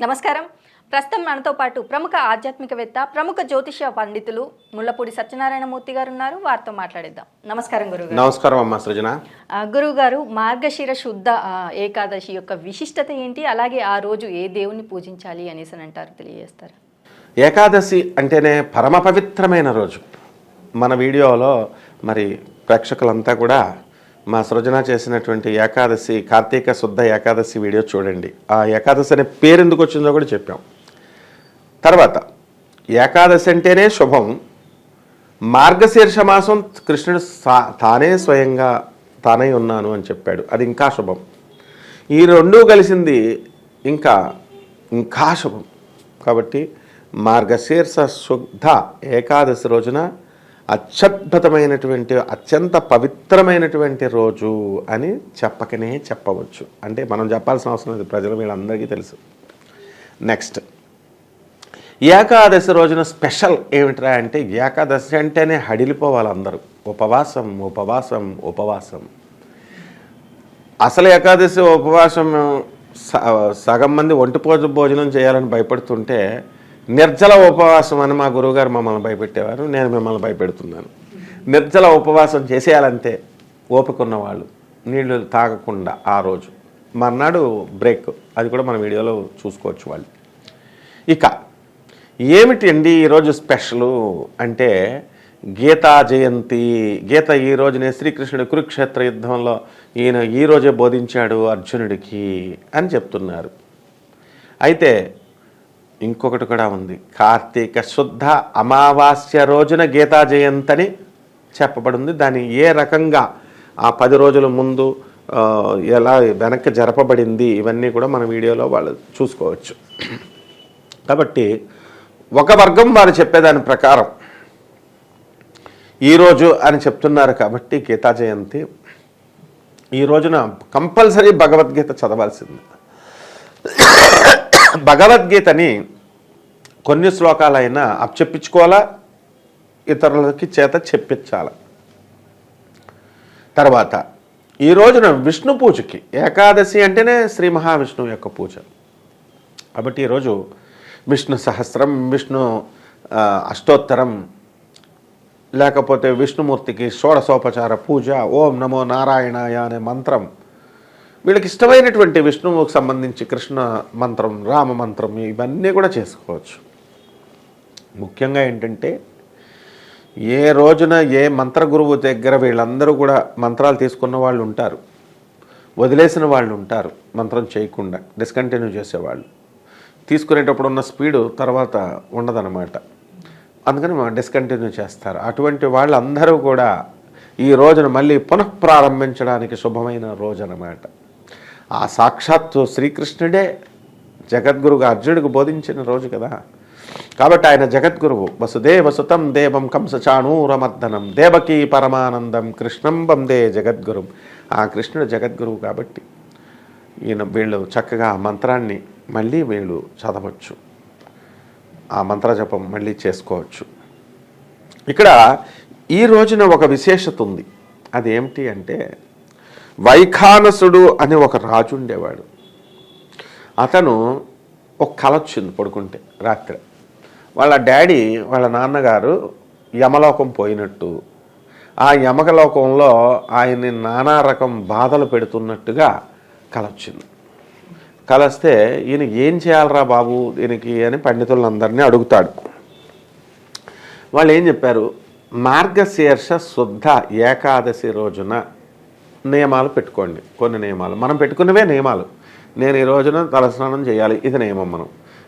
నమస్కారం. ప్రస్తుతం మనతో పాటు ప్రముఖ ఆధ్యాత్మికవేత్త ప్రముఖ జ్యోతిష పండితులు ముల్లపూడి సత్యనారాయణమూర్తి గారు ఉన్నారు వారితో మాట్లాడిద్దాం. నమస్కారం గురుగారు. నమస్కారం అమ్మా సృజన. గురువు గారు మార్గశిర శుద్ధ ఏకాదశి యొక్క విశిష్టత ఏంటి? అలాగే ఆ రోజు ఏ దేవుణ్ణి పూజించాలి అనేసి అని అంటారు తెలియజేస్తారు? ఏకాదశి అంటేనే పరమ పవిత్రమైన రోజు. మన వీడియోలో మరి ప్రేక్షకులంతా కూడా మా సృజన చేసినటువంటి ఏకాదశి కార్తీక శుద్ధ ఏకాదశి వీడియో చూడండి. ఆ ఏకాదశి అనే పేరు ఎందుకు వచ్చిందో కూడా చెప్పాం. తర్వాత ఏకాదశి అంటేనే శుభం. మార్గశీర్ష మాసం కృష్ణుడు సా- తానే స్వయంగా తానే ఉన్నాను అని చెప్పాడు. అది ఇంకా శుభం. ఈ రెండూ కలిసింది ఇంకా ఇంకా శుభం. కాబట్టి మార్గశీర్ష శుద్ధ ఏకాదశి రోజున అత్యద్భుతమైనటువంటి అత్యంత పవిత్రమైనటువంటి రోజు అని చెప్పకనే చెప్పవచ్చు. అంటే మనం చెప్పాల్సిన అవసరం లేదు. ప్రజలు వీళ్ళందరికీ తెలుసు. నెక్స్ట్ ఏకాదశి రోజున స్పెషల్ ఏమిట్రా అంటే ఏకాదశి అంటేనే హడిలిపోవాలి అందరూ. ఉపవాసం ఉపవాసం ఉపవాసం. అసలు ఏకాదశి ఉపవాసం సగం మంది ఒంటిపోజు భోజనం చేయాలని భయపడుతుంటే నిర్జల ఉపవాసం అని మా గురువుగారు మమ్మల్ని భయపెట్టేవారు నేను మిమ్మల్ని భయపెడుతున్నాను. నిర్జల ఉపవాసం చేసేయాలంతే ఓపిక వాళ్ళు నీళ్ళు తాగకుండా ఆ రోజు. మర్నాడు బ్రేక్ అది కూడా మన వీడియోలో చూసుకోవచ్చు వాళ్ళు. ఇక ఏమిటి అండి ఈరోజు స్పెషలు అంటే గీతా జయంతి. గీత ఈ రోజునే శ్రీకృష్ణుడు కురుక్షేత్ర యుద్ధంలో ఈయన ఈ రోజే బోధించాడు అర్జునుడికి అని చెప్తున్నారు. అయితే ఇంకొకటి కూడా ఉంది. కార్తీక శుద్ధ అమావాస్య రోజున గీతా జయంతి అని చెప్పబడింది. దాన్ని ఏ రకంగా ఆ పది రోజుల ముందు ఎలా వెనక్కి జరపబడింది ఇవన్నీ కూడా మన వీడియోలో వాళ్ళు చూసుకోవచ్చు. కాబట్టి ఒక వర్గం వారు చెప్పేదాని ప్రకారం ఈరోజు అని చెప్తున్నారు కాబట్టి గీతా జయంతి ఈ రోజున కంపల్సరీ భగవద్గీత చదవాల్సింది. భగవద్గీతని కొన్ని శ్లోకాలైనా అప్పచెప్పించుకోవాలా? ఇతరులకి చేత చెప్పించాల? తర్వాత ఈ రోజున విష్ణు పూజకి ఏకాదశి అంటేనే శ్రీ మహావిష్ణువు యొక్క పూజ. కాబట్టి ఈరోజు విష్ణు సహస్రం విష్ణు అష్టోత్తరం లేకపోతే విష్ణుమూర్తికి షోడశోపచార పూజ ఓం నమో నారాయణాయ అనే మంత్రం వీళ్ళకి ఇష్టమైనటువంటి విష్ణువుకు సంబంధించి కృష్ణ మంత్రం రామ మంత్రం ఇవన్నీ కూడా చేసుకోవచ్చు. ముఖ్యంగా ఏంటంటే ఏ రోజున ఏ మంత్ర గురువు దగ్గర వీళ్ళందరూ కూడా మంత్రాలు తీసుకున్న వాళ్ళు ఉంటారు. వదిలేసిన వాళ్ళు ఉంటారు మంత్రం చేయకుండా డిస్కంటిన్యూ చేసేవాళ్ళు. తీసుకునేటప్పుడు ఉన్న స్పీడు తర్వాత ఉండదన్నమాట. అందుకని డిస్కంటిన్యూ చేస్తారు. అటువంటి వాళ్ళందరూ కూడా ఈ రోజున మళ్ళీ పునఃప్రారంభించడానికి శుభమైన రోజు అన్నమాట ఆ సాక్షాత్తు శ్రీకృష్ణుడే జగద్గురుగా అర్జునుడికి బోధించిన రోజు కదా. కాబట్టి ఆయన జగద్గురువు. వసుదేవ సుతం దేవం కంసచాణూరమర్దనం. దేవకీ పరమానందం కృష్ణం వందే జగద్గురుం. ఆ కృష్ణుడు జగద్గురువు కాబట్టి ఈయన వీళ్ళు చక్కగా ఆ మంత్రాన్ని మళ్ళీ వీళ్ళు చదవచ్చు. ఆ మంత్రజపం మళ్ళీ చేసుకోవచ్చు. ఇక్కడ ఈ రోజున ఒక విశేషత ఉంది. అదేమిటి అంటే వైఖానసుడు అనే ఒక రాజు ఉండేవాడు. అతను ఒక కల వచ్చింది పడుకుంటే రాత్రి. వాళ్ళ డాడీ వాళ్ళ నాన్నగారు యమలోకం పోయినట్టు. ఆ యమకలోకంలో ఆయన్ని నానా రకం బాధలు పెడుతున్నట్టుగా కలొచ్చింది కలిస్తే ఈయన ఏం చేయాలరా బాబు దీనికి అని పండితులందరినీ అడుగుతాడు. వాళ్ళు ఏం చెప్పారు? మార్గశీర్ష శుద్ధ ఏకాదశి రోజున నియమాలు పెట్టుకోండి. కొన్ని నియమాలు. మనం పెట్టుకున్నవే నియమాలు. నేను ఈ రోజున తలస్నానం చేయాలి. ఇది నియమం మనం.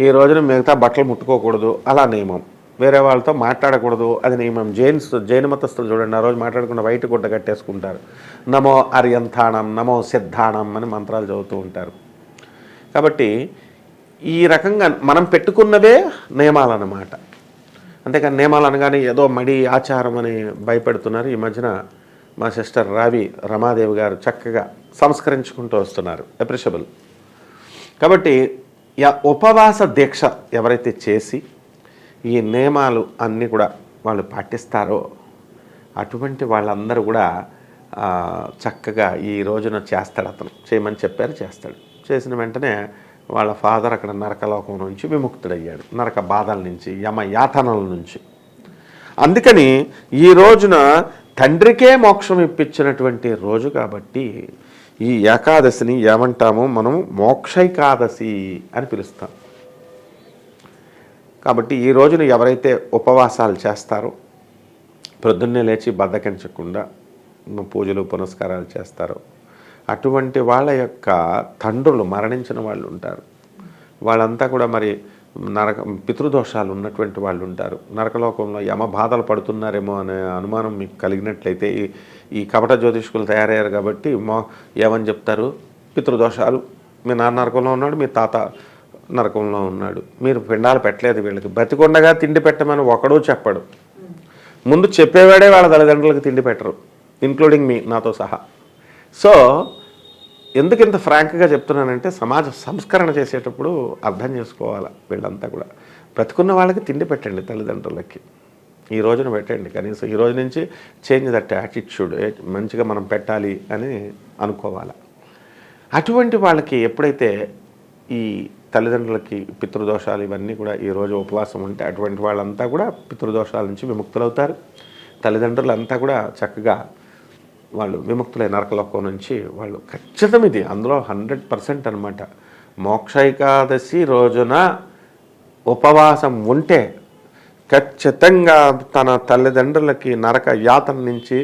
ఈ రోజున మిగతా బట్టలు ముట్టుకోకూడదు. అలా నియమం. వేరే వాళ్ళతో మాట్లాడకూడదు. అది నియమం. జైన్స్ జైన మతస్థులు చూడండి. ఆ రోజు మాట్లాడకుండా బయట గుడ్డ కట్టేసుకుంటారు. నమో అర్యంతానం నమో సిద్ధాణం అని మంత్రాలు చదువుతూ ఉంటారు. కాబట్టి ఈ రకంగా మనం పెట్టుకున్నవే నియమాలు అన్నమాట అంతేకాని నియమాలు అనగానే ఏదో మడి ఆచారం అని భయపెడుతున్నారు. ఈ మధ్యన మా సిస్టర్ రావి రమాదేవి గారు చక్కగా సంస్కరించుకుంటూ వస్తున్నారు. అప్రిషబుల్ కాబట్టి ఉపవాస దీక్ష ఎవరైతే చేసి ఈ నియమాలు అన్నీ కూడా వాళ్ళు పాటిస్తారో అటువంటి వాళ్ళందరూ కూడా చక్కగా ఈ రోజున చేస్తాడు అతను. చేయమని చెప్పారు చేస్తాడు. చేసిన వెంటనే వాళ్ళ ఫాదర్ అక్కడ నరకలోకం నుంచి విముక్తుడయ్యాడు. నరక బాధల నుంచి యమ యాతనల నుంచి. అందుకని ఈ రోజున తండ్రికే మోక్షం ఇప్పించినటువంటి రోజు కాబట్టి ఈ ఏకాదశిని ఏమంటామో మనం మోక్షైకాదశి అని పిలుస్తాం. కాబట్టి ఈ రోజున ఎవరైతే ఉపవాసాలు చేస్తారో ప్రొద్దున్నే లేచి బద్దకించకుండా పూజలు పునస్కారాలు చేస్తారో అటువంటి వాళ్ళ యొక్క తండ్రులు మరణించిన వాళ్ళు ఉంటారు. వాళ్ళంతా కూడా మరి నరక పితృదోషాలు ఉన్నటువంటి వాళ్ళు ఉంటారు. నరకలోకంలో యమ బాధలు పడుతున్నారేమో అనే అనుమానం మీకు కలిగినట్లయితే ఈ ఈ కపట జ్యోతిష్కులు తయారయ్యారు కాబట్టి మో ఏమని చెప్తారు? పితృదోషాలు. మీ నాన్న నరకంలో ఉన్నాడు మీ తాత నరకంలో ఉన్నాడు. మీరు పిండాలు పెట్టలేదు వీళ్ళకి. బతికొండగా తిండి పెట్టమని ఒకడూ చెప్పడు. ముందు చెప్పేవాడే వాళ్ళ తల్లిదండ్రులకు తిండి పెట్టరు ఇంక్లూడింగ్ మీ నాతో సహా. సో ఎందుకు ఇంత ఫ్రాంక్గా చెప్తున్నానంటే సమాజ సంస్కరణ చేసేటప్పుడు అర్థం చేసుకోవాలి వీళ్ళంతా కూడా. బ్రతుకున్న వాళ్ళకి తిండి పెట్టండి తల్లిదండ్రులకి. ఈ రోజున పెట్టండి. కనీసం ఈ రోజు నుంచి చేంజ్ దట్ యాటిట్యూడ్ మంచిగా మనం పెట్టాలి అని అనుకోవాలి. అటువంటి వాళ్ళకి ఎప్పుడైతే ఈ తల్లిదండ్రులకి పితృదోషాలు ఇవన్నీ కూడా ఈరోజు ఉపవాసం ఉంటే అటువంటి వాళ్ళంతా కూడా పితృదోషాల నుంచి విముక్తులవుతారు. తల్లిదండ్రులంతా కూడా చక్కగా వాళ్ళు విముక్తులై నరకలోకం నుంచి వాళ్ళు ఖచ్చితం ఇది. అందులో హండ్రెడ్ పర్సెంట్ అనమాట మోక్షైకాదశి రోజున ఉపవాసం ఉంటే ఖచ్చితంగా తన తల్లిదండ్రులకి నరక యాతన నుంచి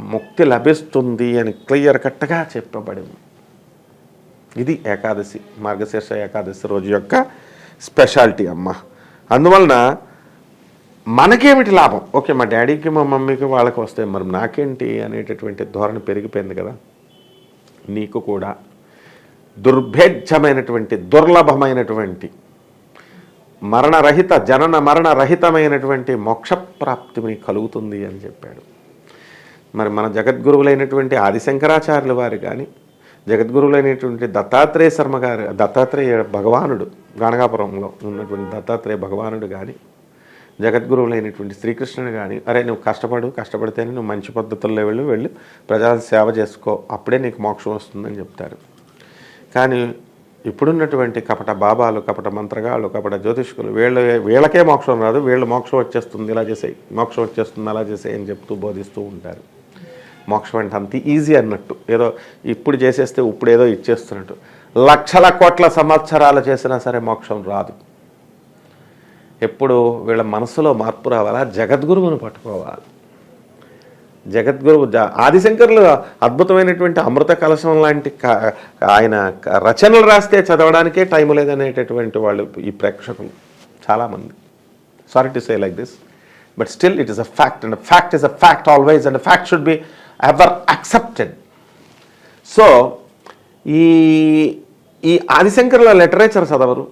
ముక్తి లభిస్తుంది అని క్లియర్ కట్గా చెప్పబడింది. ఇది ఏకాదశి మార్గశీర్ష ఏకాదశి రోజు యొక్క స్పెషాలిటీ అమ్మ. అందువలన మనకేమిటి లాభం? ఓకే మా డాడీకి మా మమ్మీకి వాళ్ళకి వస్తే మరి నాకేంటి అనేటటువంటి ధోరణి పెరిగిపోయింది కదా? నీకు కూడా దుర్భేద్యమైనటువంటి దుర్లభమైనటువంటి మరణరహిత జనన మరణరహితమైనటువంటి మోక్షప్రాప్తి మీకు కలుగుతుంది అని చెప్పాడు. మరి మన జగద్గురువులైనటువంటి ఆదిశంకరాచార్యుల వారు కానీ జగద్గురువులైనటువంటి దత్తాత్రేయ శర్మ గారు దత్తాత్రేయ భగవానుడు గానగాపురంలో ఉన్నటువంటి దత్తాత్రేయ భగవానుడు కానీ జగద్గురువులైనటువంటి శ్రీకృష్ణుడు కానీ అరే నువ్వు కష్టపడు కష్టపడితేనే నువ్వు మంచి పద్ధతుల్లో వెళ్ళి వెళ్ళి ప్రజల సేవ చేసుకో అప్పుడే నీకు మోక్షం వస్తుందని చెప్తారు. కానీ ఇప్పుడున్నటువంటి కపట బాబాలు కపట మంత్రగాళ్ళు కపట జ్యోతిష్కులు వీళ్ళ వీళ్ళకే మోక్షం రాదు వీళ్ళు మోక్షం వచ్చేస్తుంది ఇలా చేసేయి మోక్షం వచ్చేస్తుంది అలా చేసేయి అని చెప్తూ బోధిస్తూ ఉంటారు. మోక్షం అంటే అంత ఈజీ అన్నట్టు ఏదో ఇప్పుడు చేసేస్తే ఇప్పుడు ఏదో ఇచ్చేస్తున్నట్టు. లక్షల కోట్ల సంవత్సరాలు చేసినా సరే మోక్షం రాదు. ఎప్పుడు వీళ్ళ మనసులో మార్పు రావాలా? జగద్గురువును పట్టుకోవాలి. జగద్గురువు జ ఆదిశంకర్లు అద్భుతమైనటువంటి అమృత కలశం లాంటి ఆయన రచనలు రాస్తే చదవడానికే టైం లేదనేటటువంటి వాళ్ళు ఈ ప్రేక్షకులు చాలామంది. Sorry to say like this but still it is a fact and fact is a fact always and fact should be ever accepted so ఈ ఈ ఆదిశంకర్ల లిటరేచర్ చదవరు.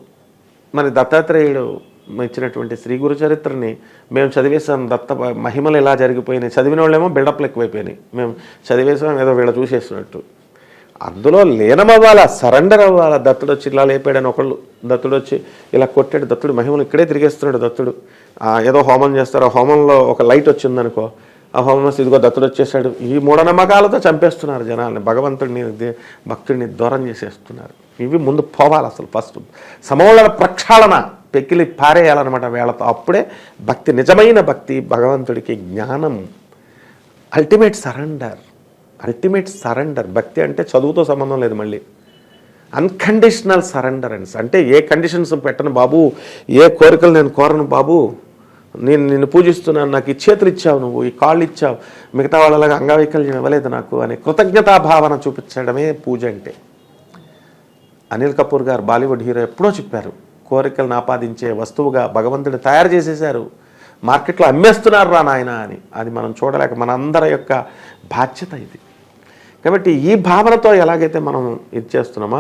మరి దత్తాత్రేయుడు ఇచ్చినటువంటి శ్రీ గురు చరిత్రని మేము చదివేసాం దత్త మహిమలు ఎలా జరిగిపోయినాయి? చదివిన వాళ్ళేమో బిల్డప్లు ఎక్కువైపోయినాయి. మేము చదివేసాం ఏదో వీళ్ళ చూసేస్తున్నట్టు అందులో లీనమవ్వాలా? సరెండర్ అవ్వాలా? దత్తుడు వచ్చి ఇలా లేపాడని ఒకళ్ళు దత్తుడు వచ్చి ఇలా కొట్టాడు. దత్తుడు మహిమలు ఇక్కడే తిరిగేస్తున్నాడు దత్తుడు. ఏదో హోమం చేస్తారు. ఆ హోమంలో ఒక లైట్ వచ్చిందనుకో ఆ హోమం ఇదిగో దత్తుడు వచ్చేసాడు. ఈ మూఢనమ్మకాలతో చంపేస్తున్నారు జనాల్ని. భగవంతుడిని భక్తుడిని దూరం చేసేస్తున్నారు. ఇవి ముందు పోవాలి అసలు ఫస్ట్ సమూల ప్రక్షాళన. పెక్కిలి పారేయాలన్నమాట వేళతో. అప్పుడే భక్తి నిజమైన భక్తి భగవంతుడికి జ్ఞానం అల్టిమేట్ సరెండర్ అల్టిమేట్ సరెండర్ భక్తి అంటే చదువుతో సంబంధం లేదు మళ్ళీ. అన్కండిషనల్ సరెండరెన్స్ అంటే ఏ కండిషన్స్ పెట్టను బాబు ఏ కోరికలు నేను కోరను బాబు నేను నిన్ను పూజిస్తున్నాను నాకు ఈ చేతులు ఇచ్చావు నువ్వు ఈ కాళ్ళు ఇచ్చావు మిగతా వాళ్ళలాగా అంగవైకల్యం ఇవ్వలేదు నాకు అనే కృతజ్ఞతా భావన చూపించడమే పూజ అంటే. అనిల్ కపూర్ గారు బాలీవుడ్ హీరో ఎప్పుడో చెప్పారు కోరికలను ఆపాదించే వస్తువుగా భగవంతుడు తయారు చేసేశారు. మార్కెట్లో అమ్మేస్తున్నారు రా నాయన అని. అది మనం చూడలేక మనందరి యొక్క బాధ్యత ఇది. కాబట్టి ఈ భావనతో ఎలాగైతే మనం ఇది చేస్తున్నామో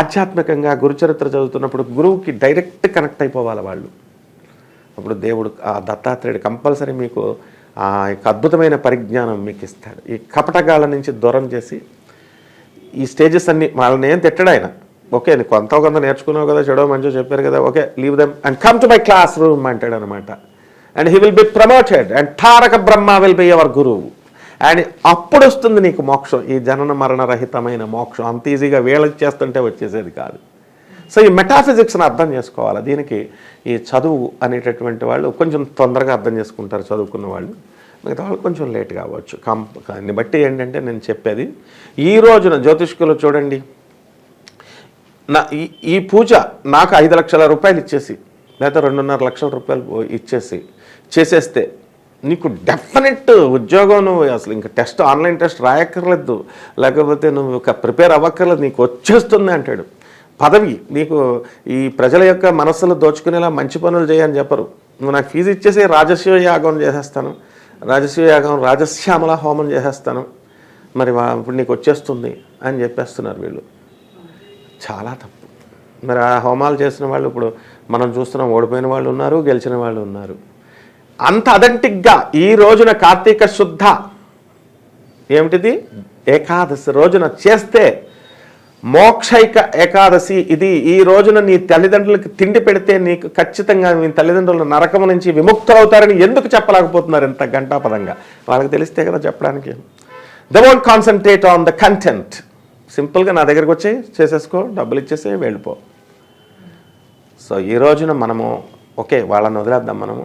ఆధ్యాత్మికంగా గురుచరిత్ర చదువుతున్నప్పుడు గురువుకి డైరెక్ట్ కనెక్ట్ అయిపోవాలి వాళ్ళు. అప్పుడు దేవుడు ఆ దత్తాత్రేయుడు కంపల్సరీ మీకు ఆ యొక్క అద్భుతమైన పరిజ్ఞానం మీకు ఇస్తాడు. ఈ కపటగాల నుంచి దూరం చేసి ఈ స్టేజెస్ అన్ని వాళ్ళని ఏం తిట్టడాయన ఓకే నీకు కొంత కొంత నేర్చుకున్నావు కదా చెడో మంచో చెప్పారు కదా okay leave them and come to my class room అంటాడు అనమాట. And he will be promoted and Taraka Brahma will be our గురువు అండ్ అప్పుడు వస్తుంది నీకు మోక్షం. ఈ జనన మరణరహితమైన మోక్షం. అంత ఈజీగా వీళ్ళకి చేస్తుంటే వచ్చేసేది కాదు. సో ఈ మెటాఫిజిక్స్ని అర్థం చేసుకోవాలి? దీనికి ఈ చదువు అనేటటువంటి వాళ్ళు కొంచెం తొందరగా అర్థం చేసుకుంటారు చదువుకున్న వాళ్ళు. మిగతా వాళ్ళు కొంచెం లేట్ కావచ్చు. కం దాన్ని బట్టి ఏంటంటే నేను చెప్పేది ఈ రోజున జ్యోతిష్కులు చూడండి. నా ఈ ఈ పూజ నాకు ఐదు లక్షల రూపాయలు ఇచ్చేసి లేదా రెండున్నర లక్షల రూపాయలు పో- ఇచ్చేసి చేసేస్తే నీకు డెఫినెట్ ఉద్యోగం నువ్వు అసలు ఇంకా టెస్ట్ ఆన్లైన్ టెస్ట్ రాయక్కర్లేదు. లేకపోతే నువ్వు ఒక ప్రిపేర్ అవ్వక్కర్లేదు. నీకు వచ్చేస్తుంది అంటాడు. పదవి నీకు ఈ ప్రజల యొక్క మనస్సులు దోచుకునేలా మంచి పనులు చేయని చెప్పరు. నువ్వు నాకు ఫీజు ఇచ్చేసి రాజస్వ యాగం చేసేస్తాను. రాజస్వ యాగం రాజశ్యామల హోమం చేసేస్తాను. మరి ఇప్పుడు నీకు వచ్చేస్తుంది అని చెప్పేస్తున్నారు వీళ్ళు. చాలా తప్పు. మరి ఆ హోమాలు చేసిన వాళ్ళు ఇప్పుడు మనం చూస్తున్నాం ఓడిపోయిన వాళ్ళు ఉన్నారు గెలిచిన వాళ్ళు ఉన్నారు. అంత అథెంటిక్గా ఈ రోజున కార్తీక శుద్ధ ఏమిటిది? ఏకాదశి రోజున చేస్తే మోక్షైక ఏకాదశి ఇది ఈ రోజున నీ తల్లిదండ్రులకు తిండి పెడితే నీకు ఖచ్చితంగా మీ తల్లిదండ్రుల నరకం నుంచి విముక్తులవుతారని ఎందుకు చెప్పలేకపోతున్నారు ఇంత గంటాపదంగా వాళ్ళకి తెలిస్తే కదా చెప్పడానికి. They won't concentrate on the content సింపుల్గా నా దగ్గరకు వచ్చి చేసేసుకో డబ్బులు ఇచ్చేసి వెళ్ళిపో. సో ఈ రోజున మనము ఓకే వాళ్ళని వదిలేద్దాం మనము.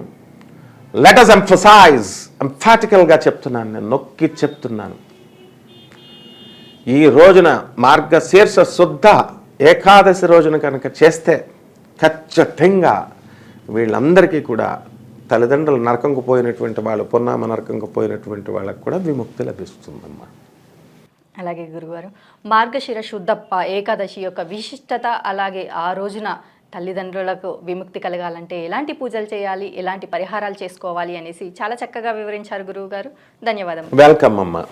లెట్ అస్ ఎంఫసైజ్ ఎంఫాటికల్గా చెప్తున్నాను నేను నొక్కి చెప్తున్నాను. ఈ రోజున మార్గశీర్ష శుద్ధ ఏకాదశి రోజున కనుక చేస్తే ఖచ్చితంగా వీళ్ళందరికీ కూడా తల్లిదండ్రులు నరకంకు పోయినటువంటి వాళ్ళు పున్నామ నరకంకు పోయినటువంటి వాళ్ళకు కూడా విముక్తి లభిస్తుందమ్మా అలాగే గురుగారు. మార్గశిర శుద్ధప్ప ఏకాదశి యొక్క విశిష్టత అలాగే ఆ రోజున తల్లిదండ్రులకు విముక్తి కలగాలంటే ఎలాంటి పూజలు చేయాలి ఎలాంటి పరిహారాలు చేసుకోవాలి అనేసి చాలా చక్కగా వివరించారు గురువు గారు ధన్యవాదం వెల్కమ్ అమ్మా.